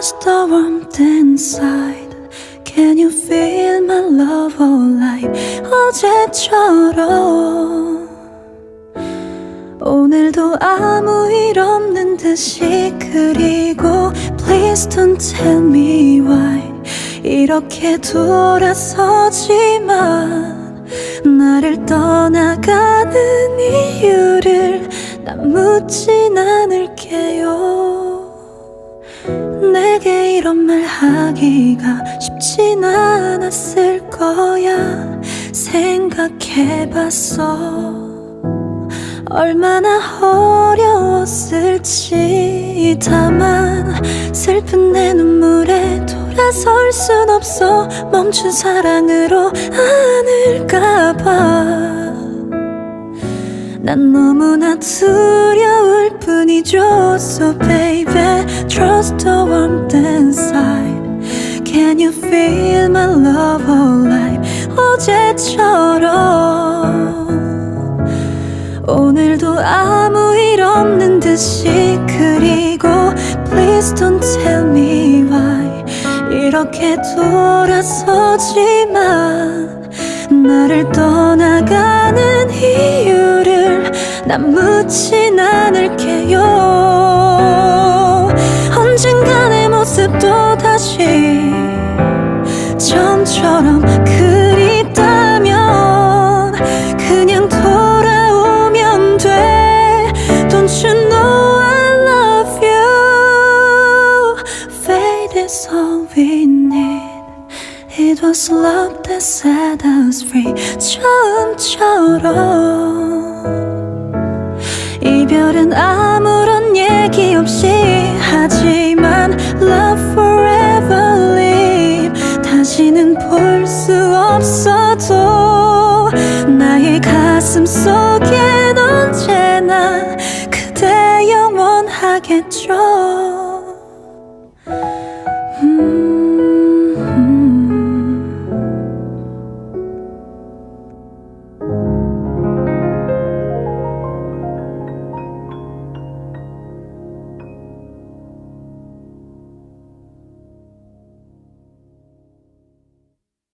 Trust the warmth inside. Can you feel my love alive? 어제처럼 오늘도 아무 일 없는 듯이 그리고 Please don't tell me why 이렇게 돌아서지만 나를 떠나가는 이유를 난 묻진 않을게요 이런 말 하기가 쉽진 않았을 거야. 생각해봤어. 얼마나 어려웠을지. 다만 슬픈 내 눈물에 돌아설 순 없어. 멈춘 사랑으로 않을까봐 난 너무나 두려울 뿐이죠 So baby trust the warmth inside Can you feel my love alive 어제처럼 오늘도 아무 일 없는 듯이 그리고 Please don't tell me why 이렇게 돌아서지만 나를 떠나 난 묻진 않을게요 언젠가 내 모습도 다시 처음처럼 그립다면 그냥 돌아오면 돼 Don't you know I love you Fate is all we need It was love that set us free 처음처럼 이별은 아무런 얘기 없이 하지만 Love forever live. 다시는 볼 수 없어도 나의 가슴 속엔 언제나 그대 영원하겠죠. 음